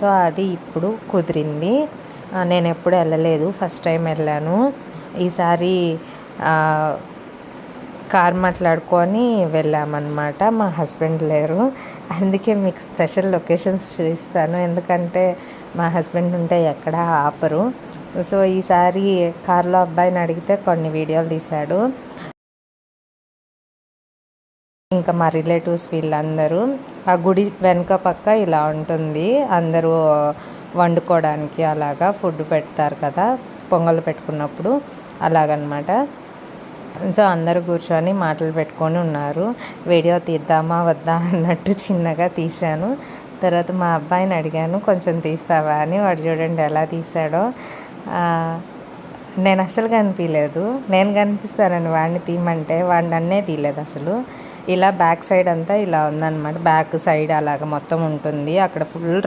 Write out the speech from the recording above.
So అది ఇప్పుడు కుదిరింది. నేను ఎప్పుడు వెళ్ళలేదు. ఫస్ట్ టైం వెళ్ళాను. ఈసారి కార్ మాట్లాడుకొని వెళ్ళామన్నమాట. మా హస్బెండ్ లేరు. అందుకే మీకు స్పెషల్ లొకేషన్స్ చూపిస్తాను. ఎందుకంటే మా హస్బెండ్ ఉంటే ఎక్కడ ఆపరు. సో ఈసారి కార్లో అబ్బాయిని అడిగితే కొన్ని వీడియోలు తీశాడు. ఇంకా మా రిలేటివ్స్ వీళ్ళందరూ ఆ గుడి వెనుక పక్క ఇలా ఉంటుంది. అందరూ వండుకోవడానికి అలాగా ఫుడ్ పెడతారు కదా పొంగల్ పెట్టుకున్నప్పుడు అలాగనమాట. సో అందరూ కూర్చొని మాటలు పెట్టుకొని ఉన్నారు. వీడియో తీద్దామా వద్దా అన్నట్టు చిన్నగా తీశాను. తర్వాత మా అబ్బాయిని అడిగాను కొంచెం తీస్తావా? అని. వాడు చూడండి ఎలా తీశాడో. నేను అసలు కనిపించలేదు నేను కనిపిస్తానని వాడిని తీయమంటే వాడిని నన్నే తీయలేదు అసలు. ఇలా బ్యాక్ సైడ్ అంతా ఇలా ఉందన్నమాట. బ్యాక్ సైడ్ అలాగ మొత్తం ఉంటుంది. అక్కడ ఫుల్